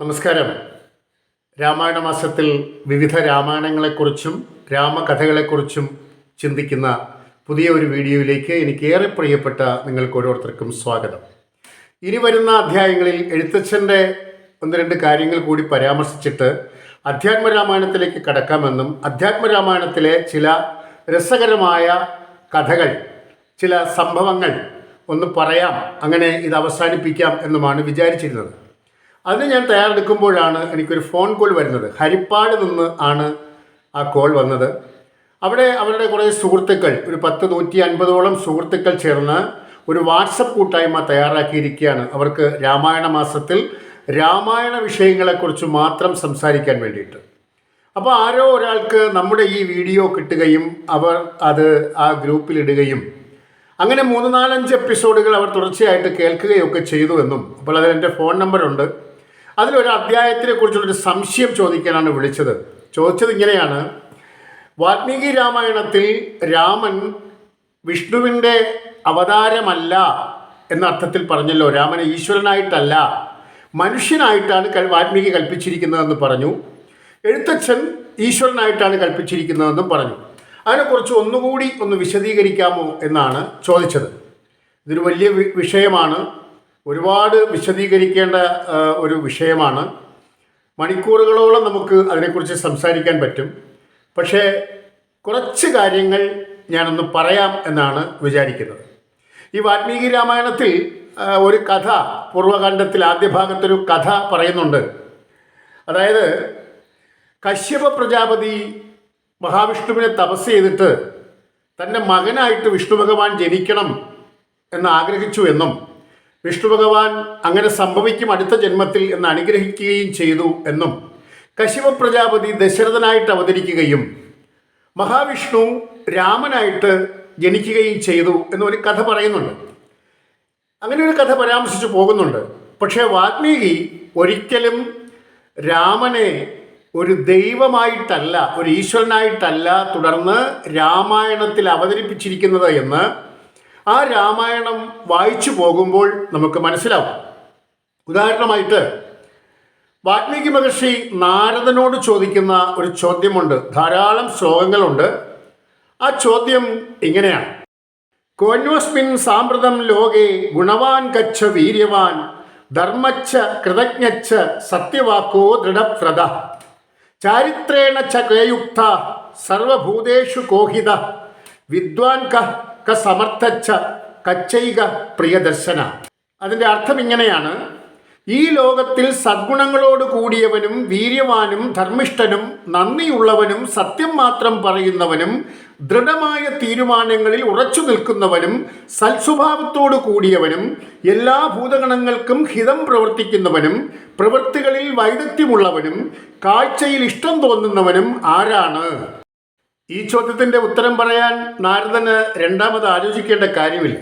നമസ്കാരം. രാമായണ മാസത്തിൽ വിവിധ രാമായണങ്ങളെക്കുറിച്ചും രാമകഥകളെക്കുറിച്ചും ചിന്തിക്കുന്ന പുതിയ ഒരു വീഡിയോയിലേക്ക് എനിക്ക് ഏറെ പ്രിയപ്പെട്ട നിങ്ങൾക്ക് ഓരോരുത്തർക്കും സ്വാഗതം. ഇനി വരുന്ന അധ്യായങ്ങളിൽ എഴുത്തച്ഛന്റെ ഒന്ന് രണ്ട് കാര്യങ്ങൾ കൂടി പരാമർശിച്ചിട്ട് അധ്യാത്മ രാമായണത്തിലേക്ക് കടക്കാമെന്നും അധ്യാത്മ രാമായണത്തിലെ ചില രസകരമായ കഥകൾ ചില സംഭവങ്ങൾ ഒന്ന് പറയാം അങ്ങനെ ഇത് അവസാനിപ്പിക്കാം എന്നുമാണ് വിചാരിച്ചിരുന്നത്. അതിന് ഞാൻ തയ്യാറെടുക്കുമ്പോഴാണ് എനിക്കൊരു ഫോൺ കോൾ വരുന്നത്. ഹരിപ്പാട് നിന്ന് ആണ് ആ കോൾ വന്നത്. അവിടെ അവരുടെ കുറേ സുഹൃത്തുക്കൾ ഒരു പത്ത് നൂറ്റി അൻപതോളം സുഹൃത്തുക്കൾ ചേർന്ന് ഒരു വാട്സപ്പ് കൂട്ടായ്മ തയ്യാറാക്കിയിരിക്കുകയാണ്. അവർക്ക് രാമായണ മാസത്തിൽ രാമായണ വിഷയങ്ങളെക്കുറിച്ച് മാത്രം സംസാരിക്കാൻ വേണ്ടിയിട്ട്. അപ്പോൾ ആരോ ഒരാൾക്ക് നമ്മുടെ ഈ വീഡിയോ കിട്ടുകയും അവർ അത് ആ ഗ്രൂപ്പിലിടുകയും അങ്ങനെ മൂന്ന് നാലഞ്ച് എപ്പിസോഡുകൾ അവർ തുടർച്ചയായിട്ട് കേൾക്കുകയൊക്കെ ചെയ്തു എന്നും. അപ്പോൾ എന്റെ ഫോൺ നമ്പറുണ്ട് അതിലൊരു അധ്യായത്തിനെ കുറിച്ചുള്ളൊരു സംശയം ചോദിക്കാനാണ് വിളിച്ചത്. ചോദിച്ചത് ഇങ്ങനെയാണ്. വാൽമീകി രാമായണത്തിൽ രാമൻ വിഷ്ണുവിന്റെ അവതാരമല്ല എന്ന അർത്ഥത്തിൽ പറഞ്ഞല്ലോ. രാമനെ ഈശ്വരനായിട്ടല്ല. മനുഷ്യനായിട്ടാണ് വാൽമീകി കൽപ്പിച്ചിരിക്കുന്നതെന്ന് പറഞ്ഞു. എഴുത്തച്ഛൻ ഈശ്വരനായിട്ടാണ് കൽപ്പിച്ചിരിക്കുന്നതെന്നും പറഞ്ഞു. അതിനെക്കുറിച്ച് ഒന്നുകൂടി ഒന്ന് വിശദീകരിക്കാമോ എന്നാണ് ചോദിച്ചത്. ഇതൊരു വലിയ വിഷയമാണ്. ഒരുപാട് വിശദീകരിക്കേണ്ട ഒരു വിഷയമാണ്. മണിക്കൂറുകളോളം നമുക്ക് അതിനെക്കുറിച്ച് സംസാരിക്കാൻ പറ്റും. പക്ഷേ കുറച്ച് കാര്യങ്ങൾ ഞാനൊന്ന് പറയാം എന്നാണ് വിചാരിക്കുന്നത്. ഈ വാൽമീകി രാമായണത്തിൽ ഒരു കഥ പൂർവകാന്ഡത്തിൽ ആദ്യ ഭാഗത്തൊരു കഥ പറയുന്നുണ്ട്. അതായത് കശ്യപ പ്രജാപതി മഹാവിഷ്ണുവിനെ തപസ് ചെയ്തിട്ട് തന്റെ മകനായിട്ട് വിഷ്ണു ഭഗവാൻ ജനിക്കണം എന്ന് ആഗ്രഹിച്ചു എന്നും വിഷ്ണു ഭഗവാൻ അങ്ങനെ സംഭവിക്കും അടുത്ത ജന്മത്തിൽ എന്ന് അനുഗ്രഹിക്കുകയും ചെയ്തു എന്നും കശിവ പ്രജാപതി ദശരഥനായിട്ട് അവതരിക്കുകയും മഹാവിഷ്ണു രാമനായിട്ട് ജനിക്കുകയും ചെയ്തു എന്നൊരു കഥ പറയുന്നുണ്ട്. അങ്ങനെ ഒരു കഥ പരാമർശിച്ചു പോകുന്നുണ്ട്. പക്ഷേ വാത്മീകി ഒരിക്കലും രാമനെ ഒരു ദൈവമായിട്ടല്ല ഒരു ഈശ്വരനായിട്ടല്ല തുടർന്ന് രാമായണത്തിൽ അവതരിപ്പിച്ചിരിക്കുന്നത് എന്ന് ആ രാമായണം വായിച്ചു പോകുമ്പോൾ നമുക്ക് മനസ്സിലാവും. ഉദാഹരണമായിട്ട് വാൽമീകി മഹർഷി നാരദനോട് ചോദിക്കുന്ന ഒരു ചോദ്യമുണ്ട്. ധാരാളം ശ്ലോകങ്ങളുണ്ട്. ആ ചോദ്യം ഇങ്ങനെയാണ്. കോന്വസ്മിൻ സാമ്പ്രതം ലോകേ ഗുണവാൻ കച്ഛ വീര്യവാൻ ധർമ്മച്ച കൃതജ്ഞച്ച സത്യവാക്കോ ദൃഢപ്രദ ചാരിത്രേണ ച കേയുക്ത സർവഭൂതേഷു കോഹിത വിദ്വാൻ ക ക സമർത്ഥച്ഛ കച്ചൈക പ്രിയദർശന. അതിന്റെ അർത്ഥം ഇങ്ങനെയാണ്. ഈ ലോകത്തിൽ സദ്ഗുണങ്ങളോട് കൂടിയവനും വീര്യവാനും ധർമ്മിഷ്ഠനും നന്ദിയുള്ളവനും സത്യം മാത്രം പറയുന്നവനും ദൃഢമായ തീരുമാനങ്ങളിൽ ഉറച്ചു നിൽക്കുന്നവനും സൽസ്വഭാവത്തോടു കൂടിയവനും എല്ലാ ഭൂതഗണങ്ങൾക്കും ഹിതം പ്രവർത്തിക്കുന്നവനും പ്രവൃത്തികളിൽ വൈദഗ്ധ്യമുള്ളവനും കാഴ്ചയിൽ ഇഷ്ടം തോന്നുന്നവനും ആരാണ്? ഈ ചോദ്യത്തിന്റെ ഉത്തരം പറയാൻ നാരദന് രണ്ടാമത് ആലോചിക്കേണ്ട കാര്യമില്ല.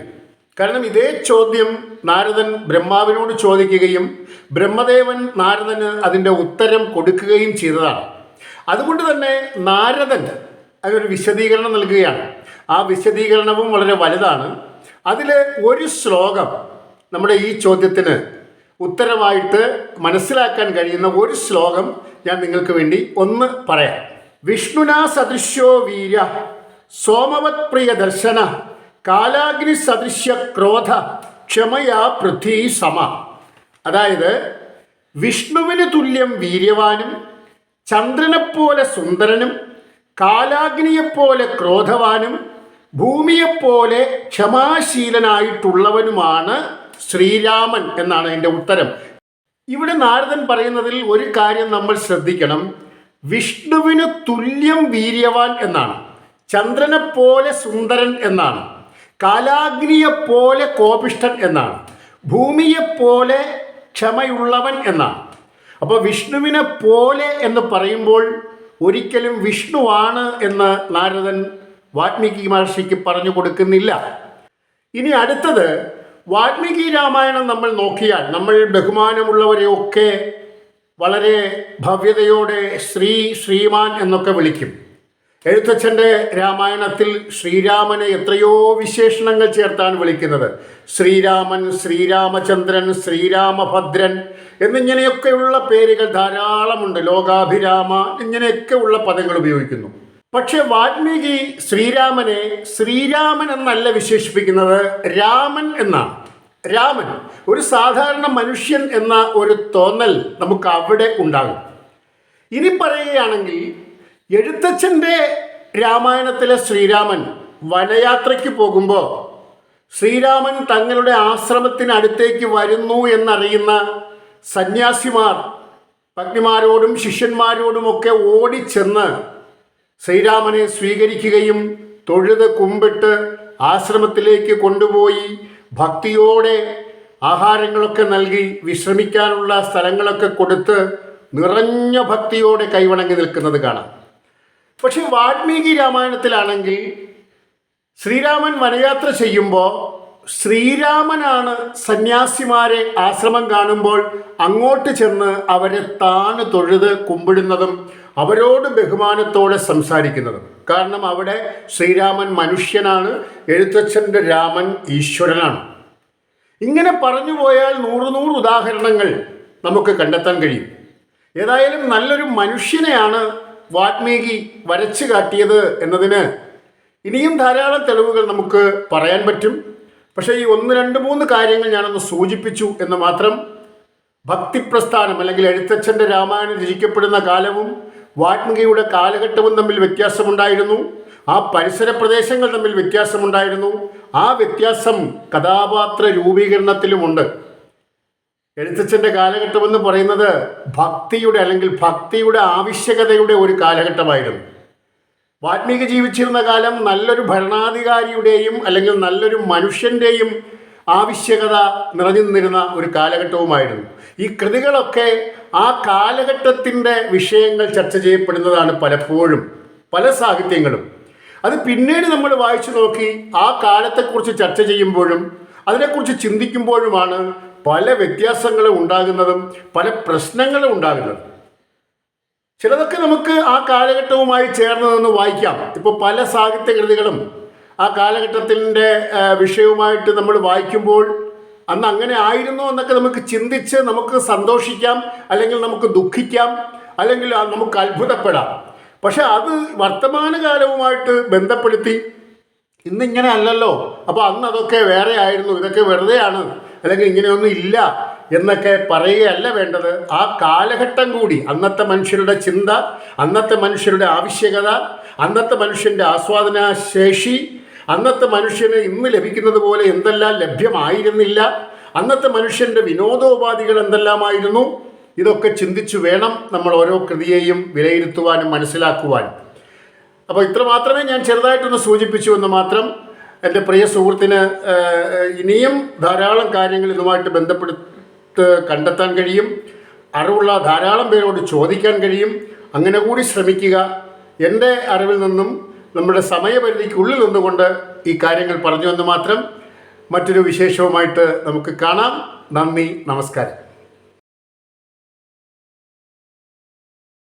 കാരണം ഇതേ ചോദ്യം നാരദൻ ബ്രഹ്മാവിനോട് ചോദിക്കുകയും ബ്രഹ്മദേവൻ നാരദന് അതിന്റെ ഉത്തരം കൊടുക്കുകയും ചെയ്തതാണ്. അതുകൊണ്ട് തന്നെ നാരദൻ അതിനൊരു വിശദീകരണം നൽകുകയാണ്. ആ വിശദീകരണവും വളരെ വലുതാണ്. അതിൽ ഒരു ശ്ലോകം നമ്മുടെ ഈ ചോദ്യത്തിന് ഉത്തരമായിട്ട് മനസ്സിലാക്കാൻ കഴിയുന്ന ഒരു ശ്ലോകം ഞാൻ നിങ്ങൾക്ക് വേണ്ടി ഒന്ന് പറയാം. വിഷ്ണുനാ സദൃശ്യോ വീര സോമവത് പ്രിയ ദർശന കാലാഗ്നി സദൃശ്യ ക്രോധ ക്ഷമയാ പൃഥ്വി സമ. അതായത് വിഷ്ണുവിന് തുല്യം വീര്യവാനും ചന്ദ്രനെപ്പോലെ സുന്ദരനും കാലാഗ്നിയെപ്പോലെ ക്രോധവാനും ഭൂമിയെപ്പോലെ ക്ഷമാശീലനായിട്ടുള്ളവനുമാണ് ശ്രീരാമൻ എന്നാണ് എന്റെ ഉത്തരം. ഇവിടെ നാരദൻ പറയുന്നതിൽ ഒരു കാര്യം നമ്മൾ ശ്രദ്ധിക്കണം. വിഷ്ണുവിന് തുല്യം വീര്യവാൻ എന്നാണ്. ചന്ദ്രനെ പോലെ സുന്ദരൻ എന്നാണ്. കാലാഗ്നിയെ പോലെ കോപിഷ്ഠൻ എന്നാണ്. ഭൂമിയെ പോലെ ക്ഷമയുള്ളവൻ എന്നാണ്. അപ്പോൾ വിഷ്ണുവിനെ പോലെ എന്ന് പറയുമ്പോൾ ഒരിക്കലും വിഷ്ണുവാണ് എന്ന് നാരദൻ വാത്മീകി മഹർഷിക്ക് പറഞ്ഞു കൊടുക്കുന്നില്ല. ഇനി അടുത്തത് വാൽമീകി രാമായണം നമ്മൾ നോക്കിയാൽ നമ്മൾ ബഹുമാനമുള്ളവരെയൊക്കെ വളരെ ഭവ്യതയോടെ ശ്രീ ശ്രീമാൻ എന്നൊക്കെ വിളിക്കും. എഴുത്തച്ഛന്റെ രാമായണത്തിൽ ശ്രീരാമനെ എത്രയോ വിശേഷണങ്ങൾ ചേർത്താണ് വിളിക്കുന്നത്. ശ്രീരാമൻ ശ്രീരാമചന്ദ്രൻ ശ്രീരാമഭദ്രൻ എന്നിങ്ങനെയൊക്കെയുള്ള പേരുകൾ ധാരാളമുണ്ട്. ലോകാഭിരാമ ഇങ്ങനെയൊക്കെയുള്ള പദങ്ങൾ ഉപയോഗിക്കുന്നു. പക്ഷെ വാൽമീകി ശ്രീരാമനെ ശ്രീരാമൻ എന്നല്ല വിശേഷിപ്പിക്കുന്നത് രാമൻ എന്നാണ്. രാമൻ ഒരു സാധാരണ മനുഷ്യൻ എന്ന ഒരു തോന്നൽ നമുക്ക് അവിടെ ഉണ്ടാകും. ഇനി പറയുകയാണെങ്കിൽ എഴുത്തച്ഛന്റെ രാമായണത്തിലെ ശ്രീരാമൻ വനയാത്രയ്ക്ക് പോകുമ്പോൾ ശ്രീരാമൻ തങ്ങളുടെ ആശ്രമത്തിനടുത്തേക്ക് വരുന്നു എന്നറിയുന്ന സന്യാസിമാർ പത്നിമാരോടും ശിഷ്യന്മാരോടുമൊക്കെ ഓടിച്ചെന്ന് ശ്രീരാമനെ സ്വീകരിക്കുകയും തൊഴുത് കുമ്പിട്ട് ആശ്രമത്തിലേക്ക് കൊണ്ടുപോയി ഭക്തിയോടെ ആഹാരങ്ങളൊക്കെ നൽകി വിശ്രമിക്കാനുള്ള സ്ഥലങ്ങളൊക്കെ കൊടുത്ത് നിറഞ്ഞ ഭക്തിയോടെ കൈവണങ്ങി നിൽക്കുന്നത് കാണാം. പക്ഷെ വാൽമീകി രാമായണത്തിലാണെങ്കിൽ ശ്രീരാമൻ വനയാത്ര ചെയ്യുമ്പോൾ ശ്രീരാമനാണ് സന്യാസിമാരെ ആശ്രമം കാണുമ്പോൾ അങ്ങോട്ട് ചെന്ന് അവരെ താണു തൊഴുത് കുമ്പിടുന്നതും അവരോട് ബഹുമാനത്തോടെ സംസാരിക്കുന്നത്. കാരണം അവിടെ ശ്രീരാമൻ മനുഷ്യനാണ് എഴുത്തച്ഛന്റെ രാമൻ ഈശ്വരനാണ്. ഇങ്ങനെ പറഞ്ഞു പോയാൽ നൂറ് നൂറ് ഉദാഹരണങ്ങൾ നമുക്ക് കണ്ടെത്താൻ കഴിയും. ഏതായാലും നല്ലൊരു മനുഷ്യനെയാണ് വാത്മീകി വരച്ചു കാട്ടിയത് എന്നതിന് ഇനിയും ധാരാളം തെളിവുകൾ നമുക്ക് പറയാൻ പറ്റും. പക്ഷേ ഈ ഒന്ന് രണ്ട് മൂന്ന് കാര്യങ്ങൾ ഞാനൊന്ന് സൂചിപ്പിച്ചു എന്ന് മാത്രം ഭക്തിപ്രസ്ഥാനം അല്ലെങ്കിൽ എഴുത്തച്ഛന്റെ രാമായണം രചിക്കപ്പെടുന്ന കാലവും വാൽമീകിയുടെ കാലഘട്ടവും തമ്മിൽ വ്യത്യാസമുണ്ടായിരുന്നു. ആ പരിസര പ്രദേശങ്ങൾ തമ്മിൽ വ്യത്യാസമുണ്ടായിരുന്നു. ആ വ്യത്യാസം കഥാപാത്ര രൂപീകരണത്തിലുമുണ്ട്. എഴുത്തച്ഛന്റെ കാലഘട്ടം എന്ന് പറയുന്നത് ഭക്തിയുടെ അല്ലെങ്കിൽ ഭക്തിയുടെ ആവശ്യകതയുടെ ഒരു കാലഘട്ടമായിരുന്നു. വാൽമീകി ജീവിച്ചിരുന്ന കാലം നല്ലൊരു ഭരണാധികാരിയുടെയും അല്ലെങ്കിൽ നല്ലൊരു മനുഷ്യന്റെയും ആവശ്യകത നിറഞ്ഞു നിന്നിരുന്ന ഒരു കാലഘട്ടവുമായിരുന്നു. ഈ കൃതികളൊക്കെ ആ കാലഘട്ടത്തിന്റെ വിഷയങ്ങൾ ചർച്ച ചെയ്യപ്പെടുന്നതാണ് പലപ്പോഴും പല സാഹിത്യങ്ങളും. അത് പിന്നീട് നമ്മൾ വായിച്ചു നോക്കി ആ കാലത്തെക്കുറിച്ച് ചർച്ച ചെയ്യുമ്പോഴും അതിനെക്കുറിച്ച് ചിന്തിക്കുമ്പോഴുമാണ് പല വ്യത്യാസങ്ങളും ഉണ്ടാകുന്നതും പല പ്രശ്നങ്ങളും ഉണ്ടാകുന്നതും. ചിലതൊക്കെ നമുക്ക് ആ കാലഘട്ടവുമായി ചേർന്ന് നിന്ന് വായിക്കാം. ഇപ്പോൾ പല സാഹിത്യ കൃതികളും ആ കാലഘട്ടത്തിന്റെ വിഷയവുമായിട്ട് നമ്മൾ വായിക്കുമ്പോൾ അന്ന് അങ്ങനെ ആയിരുന്നു എന്നൊക്കെ നമുക്ക് ചിന്തിച്ച് നമുക്ക് സന്തോഷിക്കാം അല്ലെങ്കിൽ നമുക്ക് ദുഃഖിക്കാം അല്ലെങ്കിൽ നമുക്ക് അത്ഭുതപ്പെടാം. പക്ഷെ അത് വർത്തമാനകാലവുമായിട്ട് ബന്ധപ്പെടുത്തി ഇന്നിങ്ങനെ അല്ലല്ലോ. അപ്പോൾ അന്ന് അതൊക്കെ വേറെ ആയിരുന്നു ഇതൊക്കെ വെറുതെയാണ് അല്ലെങ്കിൽ ഇങ്ങനെയൊന്നും ഇല്ല എന്നൊക്കെ പറയുകയല്ല വേണ്ടത്. ആ കാലഘട്ടം കൂടി അന്നത്തെ മനുഷ്യരുടെ ചിന്ത അന്നത്തെ മനുഷ്യരുടെ ആവശ്യകത അന്നത്തെ മനുഷ്യന്റെ ആസ്വാദന ശേഷി അന്നത്തെ മനുഷ്യന് ഇന്ന് ലഭിക്കുന്നത് പോലെ എന്തെല്ലാം ലഭ്യമായിരുന്നില്ല? അന്നത്തെ മനുഷ്യന്റെ വിനോദോപാധികൾ എന്തെല്ലാമായിരുന്നു? ഇതൊക്കെ ചിന്തിച്ചു വേണം നമ്മൾ ഓരോ കൃതിയെയും വിലയിരുത്തുവാനും മനസ്സിലാക്കുവാനും. അപ്പോൾ ഇത്ര മാത്രമേ ഞാൻ ചെറുതായിട്ടൊന്ന് സൂചിപ്പിച്ചു എന്ന് മാത്രം എന്റെ പ്രിയ സുഹൃത്തിന് ഇനിയും ധാരാളം കാര്യങ്ങൾ ഇതുമായിട്ട് ബന്ധപ്പെടുത്ത് കണ്ടെത്താൻ കഴിയും. അറിവുള്ള ധാരാളം പേരോട് ചോദിക്കാൻ കഴിയും. അങ്ങനെ കൂടി ശ്രമിക്കുക. എന്റെ അറിവിൽ നിന്നും നമ്മുടെ സമയപരിധിക്കുള്ളിൽ നിന്നുകൊണ്ട് ഈ കാര്യങ്ങൾ പറഞ്ഞു എന്ന് മാത്രം മറ്റൊരു വിശേഷവുമായിട്ട് നമുക്ക് കാണാം. നന്ദി നമസ്കാരം.